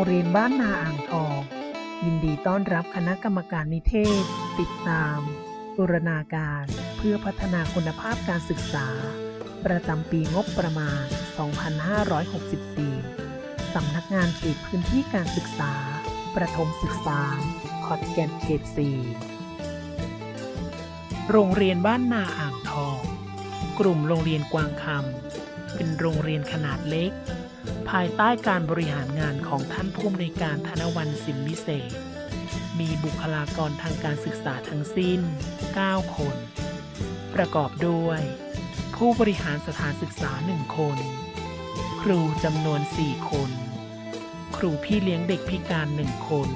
งเรียนบ้านนาอ่างทอง ยินดีต้อนรับคณะกรรมการนิเทศ ติดตาม บูรณาการเพื่อพัฒนาคุณภาพการศึกษา ประจำปีงบประมาณ 2564 สำนักงานเขตพื้นที่การศึกษา ประถมศึกษาขอนแก่นเขต 4 โรงเรียนบ้านนาอ่างทอง กลุ่มโรงเรียนกวางคำเป็นโรงเรียนขนาดเล็ก ภายใต้การบริหารงานของท่านผู้อำนวยการธนวันสิมวิเศษ มีบุคลากรทางการศึกษาทั้งสิ้น 9 คน ประกอบด้วย ผู้บริหารสถานศึกษา 1 คน ครูจำนวน 4 คน ครูพี่เลี้ยงเด็กพิการ 1 คน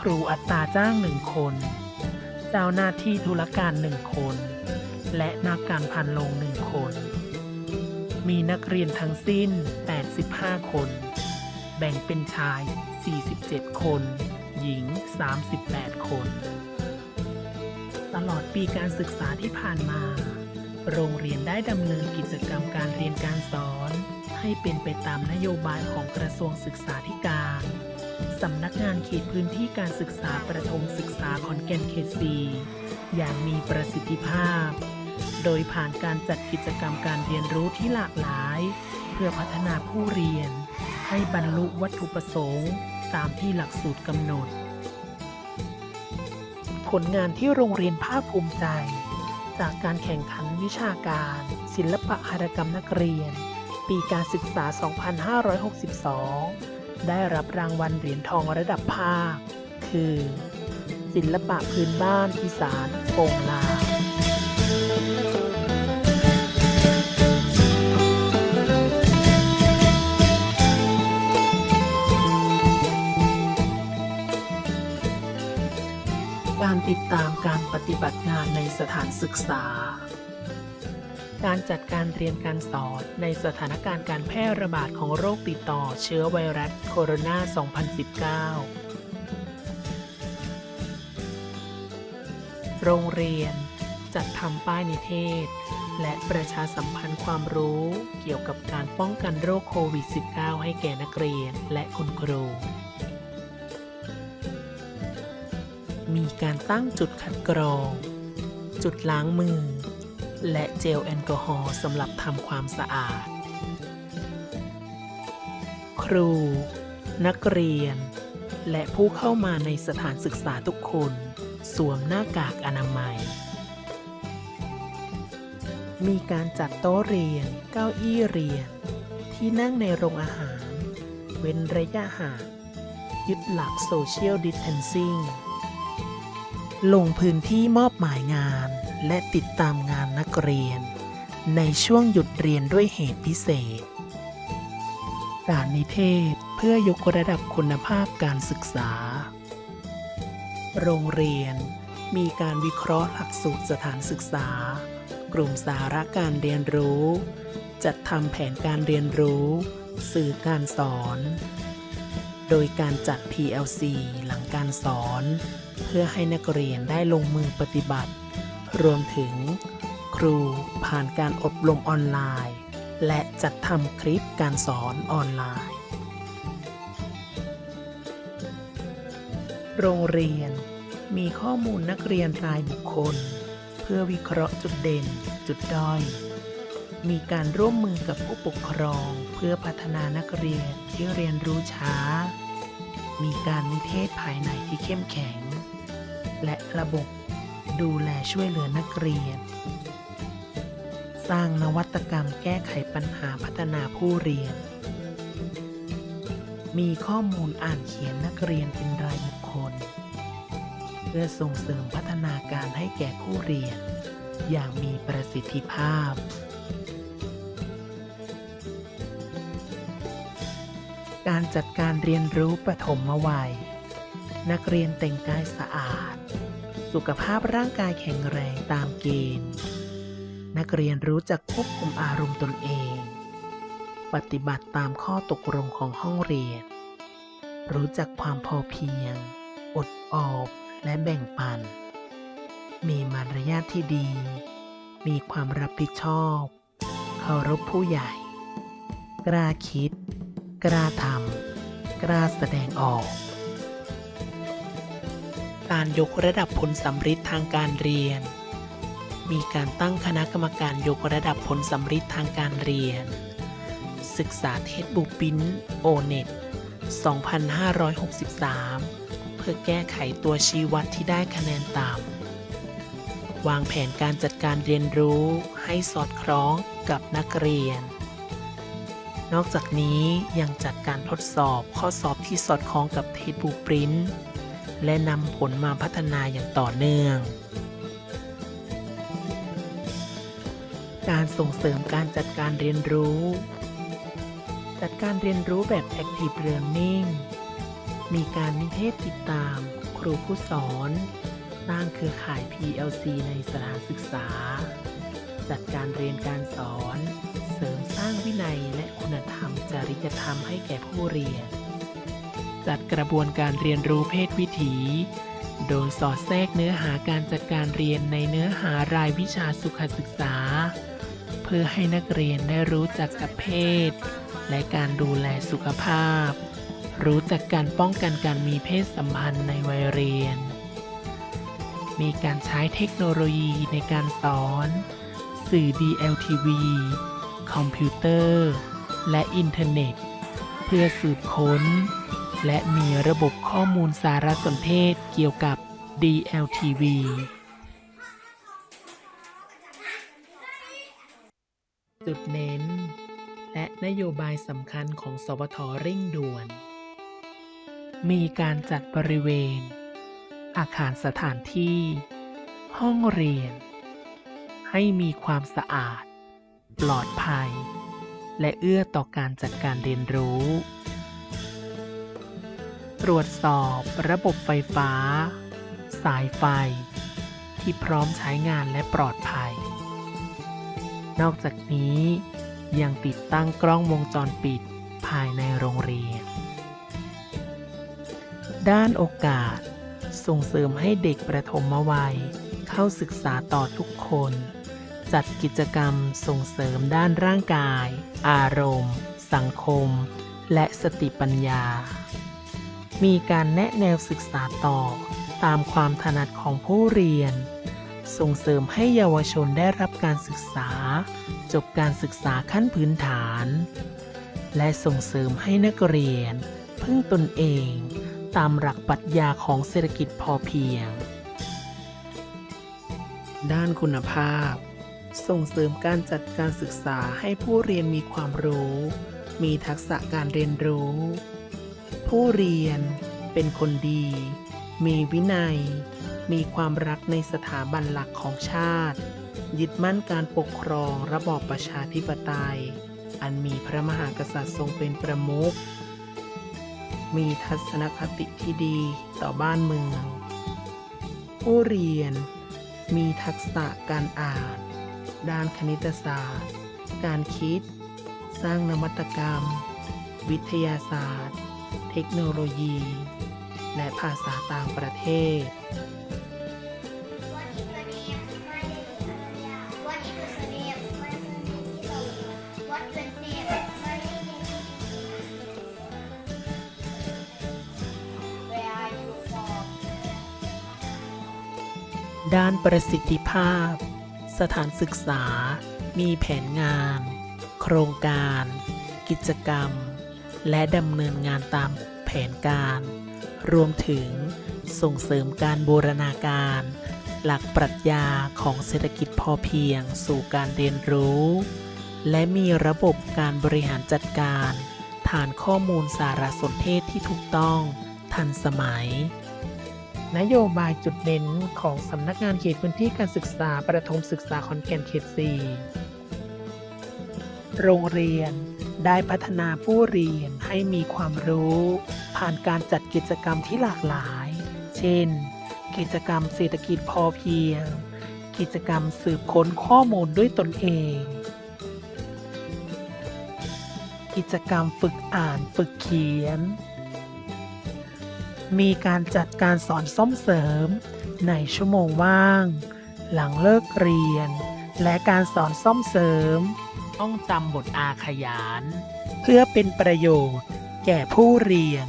ครูอัตราจ้าง 1 คน เจ้าหน้าที่ธุรการ 1 คน และนักการพันโรง1 คน มีนักเรียนทั้งสิ้น 85 คน แบ่งเป็นชาย 47 คน หญิง 38 คน ตลอดปีการศึกษาที่ผ่านมา โรงเรียนได้ดำเนินกิจกรรมการเรียนการสอน ให้เป็นไปตามนโยบายของกระทรวงศึกษาธิการสำนักงานเขตพื้นที่การศึกษาประถมศึกษาขอนแก่นเขตสีอย่างมีประสิทธิภาพ โดยผ่านการจัดกิจกรรมการเรียนรู้ที่หลากหลาย เพื่อพัฒนาผู้เรียน ให้บรรลุวัตถุประสงค์ ตามที่หลักสูตรกำหนด ผลงานที่โรงเรียนภาคภูมิใจ จากการแข่งขันวิชาการ ศิลปะหัตถกรรมนักเรียน ปีการศึกษา 2562 ได้รับรางวัลเหรียญทองระดับภาค คือ ศิลปะพื้นบ้านอีสานโป่งลาง การติดตามการปฏิบัติงานในสถานศึกษา การจัดการเรียนการสอนในสถานการณ์การแพร่ระบาดของโรคติดต่อเชื้อไวรัสโคโรนา 2019 โรงเรียน จัดทำป้ายนิเทศ และประชาสัมพันธ์ความรู้เกี่ยวกับการป้องกันโรคโควิด -19 ให้แก่นักเรียนและคุณครู มีการตั้งจุดคัดกรอง จุดล้างมือ และเจลแอลกอฮอล์สำหรับทำความสะอาด ครู นักเรียน และผู้เข้ามาในสถานศึกษาทุกคน สวมหน้ากากอนามัย มีการจัดโต๊ะเรียน เก้าอี้เรียน ที่นั่งในโรงอาหาร เว้นระยะห่างยึดหลักโซเชียลดิสเทนซิ่ง ลงพื้นที่มอบหมายงาน และติดตามงานนักเรียน ในช่วงหยุดเรียนด้วยเหตุพิเศษ การนิเทศเพื่อยกระดับคุณภาพการศึกษา โรงเรียนมีการวิเคราะห์หลักสูตรสถานศึกษา กลุ่มสาระการเรียนรู้ จัดทำแผนการเรียนรู้ สื่อการสอน โดยการจัด PLC หลังการสอน เพื่อให้นักเรียนได้ลงมือปฏิบัติ รวมถึง ครูผ่านการอบรมออนไลน์ และจัดทำคลิปการสอนออนไลน์ โรงเรียนมีข้อมูลนักเรียนรายบุคคล เพื่อวิเคราะห์จุดเด่น จุดด้อย มีการร่วมมือกับผู้ปกครองเพื่อพัฒนานักเรียนที่เรียนรู้ช้า มีการนิเทศภายในที่เข้มแข็ง และระบบดูแลช่วยเหลือนักเรียน สร้างนวัตกรรมแก้ไขปัญหาพัฒนาผู้เรียน มีข้อมูลอ่านเขียนนักเรียนเป็นรายบุคคล เพื่อส่งเสริมพัฒนาการให้แก่ผู้เรียน อย่างมีประสิทธิภาพ การจัดการเรียนรู้ปฐมวัย นักเรียนแต่งกายสะอาด สุขภาพร่างกายแข็งแรงตามเกณฑ์ นักเรียนรู้จักควบคุมอารมณ์ตนเอง ปฏิบัติตามข้อตกลงของห้องเรียน รู้จักความพอเพียง อดออมและแบ่งปัน มีมารยาทที่ดี มีความรับผิดชอบ เคารพผู้ใหญ่ กล้าคิด กล้าทำ กล้าแสดงออก การยกระดับผลสำฤทธิ์ทางการเรียน มีการตั้งคณะกรรมการยกระดับผลสำฤทธิ์ทางการเรียน ศึกษาเทสบุปินโอเน็ต2563 เพื่อแก้ไขตัวชี้วัดที่ได้คะแนนต่ำ วางแผนการจัดการเรียนรู้ให้สอดคล้องกับนักเรียน นอกจากนี้ยังจัดการทดสอบข้อสอบที่สอดคล้องกับเทสบูปรินและนำผลมาพัฒนาอย่างต่อเนื่อง การส่งเสริมการจัดการเรียนรู้ จัดการเรียนรู้แบบ Active Learning มีการนิเทศติดตาม ครูผู้สอน สร้างเครือข่าย PLC ในสถานศึกษา จัดการเรียนการสอน สร้างวินัยและคุณธรรมจริยธรรมให้แก่ผู้เรียน จัดกระบวนการเรียนรู้เพศวิถี โดยสอดแทรกเนื้อหาการจัดการเรียนในเนื้อหารายวิชาสุขศึกษา เพื่อให้นักเรียนได้รู้จักกับเพศ และการดูแลสุขภาพ รู้จักการป้องกันการมีเพศสัมพันธ์ในวัยเรียน มีการใช้เทคโนโลยีในการสอน สื่อ DLTV คอมพิวเตอร์ และอินเทอร์เน็ต เพื่อสืบค้น และมีระบบข้อมูลสารสนเทศเกี่ยวกับ DLTV จุดเน้น และนโยบายสำคัญของสวทเร่งด่วน มีการจัดบริเวณ อาคารสถานที่ ห้องเรียน ให้มีความสะอาด ปลอดภัย และเอื้อต่อการจัดการเรียนรู้ ตรวจสอบระบบไฟฟ้า สายไฟ ที่พร้อมใช้งานและปลอดภัย นอกจากนี้ยังติดตั้งกล้องวงจรปิดภายในโรงเรียน ด้านโอกาสส่งเสริมให้เด็กประถมวัยเข้าศึกษาต่อทุกคน จัดกิจกรรมส่งเสริมด้านร่างกาย อารมณ์ สังคม และสติปัญญา มีการแนะแนวศึกษาต่อตามความถนัดของผู้เรียน ส่งเสริมให้เยาวชนได้รับการศึกษา จบการศึกษาขั้นพื้นฐาน และส่งเสริมให้นักเรียน พึ่งตนเอง ตามหลักปรัชญาของเศรษฐกิจพอเพียงด้านคุณภาพ ส่งเสริมการจัดการศึกษาให้ผู้เรียนมีความรู้ มีทักษะการเรียนรู้ ผู้เรียนเป็นคนดี มีวินัย มีความรักในสถาบันหลักของชาติ ยึดมั่นการปกครองระบอบประชาธิปไตย อันมีพระมหากษัตริย์ทรงเป็นประมุข มีทัศนคติที่ดีต่อบ้านเมือง ผู้เรียนมีทักษะการอ่าน ด้านคณิตศาสตร์ การคิด สร้างนวัตกรรม วิทยาศาสตร์ เทคโนโลยี และภาษาต่างประเทศ ด้านประสิทธิภาพ สถานศึกษา มีแผนงาน โครงการ กิจกรรม และดำเนินงานตามแผนการ รวมถึงส่งเสริมการบูรณาการ หลักปรัชญาของเศรษฐกิจพอเพียงสู่การเรียนรู้ และมีระบบการบริหารจัดการ ฐานข้อมูลสารสนเทศที่ถูกต้อง ทันสมัย นโยบายจุดเด่นของสำนักงานเขตพื้นที่การศึกษาประถมศึกษาขอนแก่นเขต 4 โรงเรียนได้พัฒนาผู้เรียนให้มีความรู้ ผ่านการจัดกิจกรรมที่หลากหลาย เช่น กิจกรรมเศรษฐกิจพอเพียง กิจกรรมสืบค้นข้อมูลด้วยตนเอง กิจกรรมฝึกอ่านฝึกเขียน มีการจัดการสอนซ่อมเสริม ในชั่วโมงว่าง หลังเลิกเรียน และการสอนซ่อมเสริม ต้องจำบทอาขยาน เพื่อเป็นประโยชน์แก่ผู้เรียน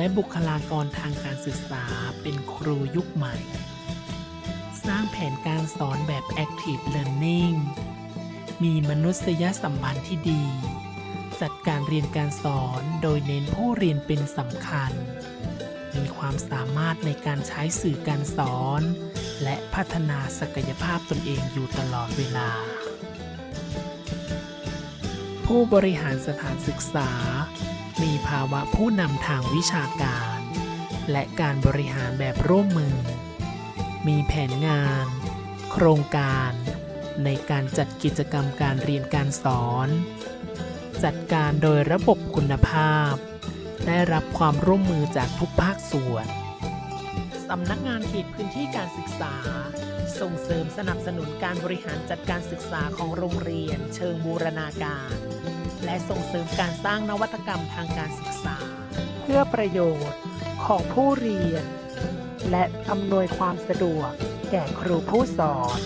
และบุคลากรทางการศึกษาเป็นครูยุคใหม่ สร้างแผนการสอนแบบ Active Learning มีมนุษยสัมพันธ์ที่ดี จัดการเรียนการสอนโดยเน้นผู้เรียนเป็นสำคัญ มีความสามารถในการใช้สื่อการสอน และพัฒนาศักยภาพตนเองอยู่ตลอดเวลา ผู้บริหารสถานศึกษา มีภาวะผู้นำทางวิชาการ และการบริหารแบบร่วมมือ มีแผนงาน โครงการ ในการจัดกิจกรรมการเรียนการสอน จัดการโดยระบบคุณภาพ ได้รับความร่วมมือจากทุกภาคส่วนสำนักงานเขตพื้นที่การศึกษา ส่งเสริมสนับสนุนการบริหารจัดการศึกษาของโรงเรียนเชิงบูรณาการ และส่งเสริมการสร้างนวัตกรรมทางการศึกษา เพื่อประโยชน์ของผู้เรียน และอำนวยความสะดวกแก่ครูผู้สอน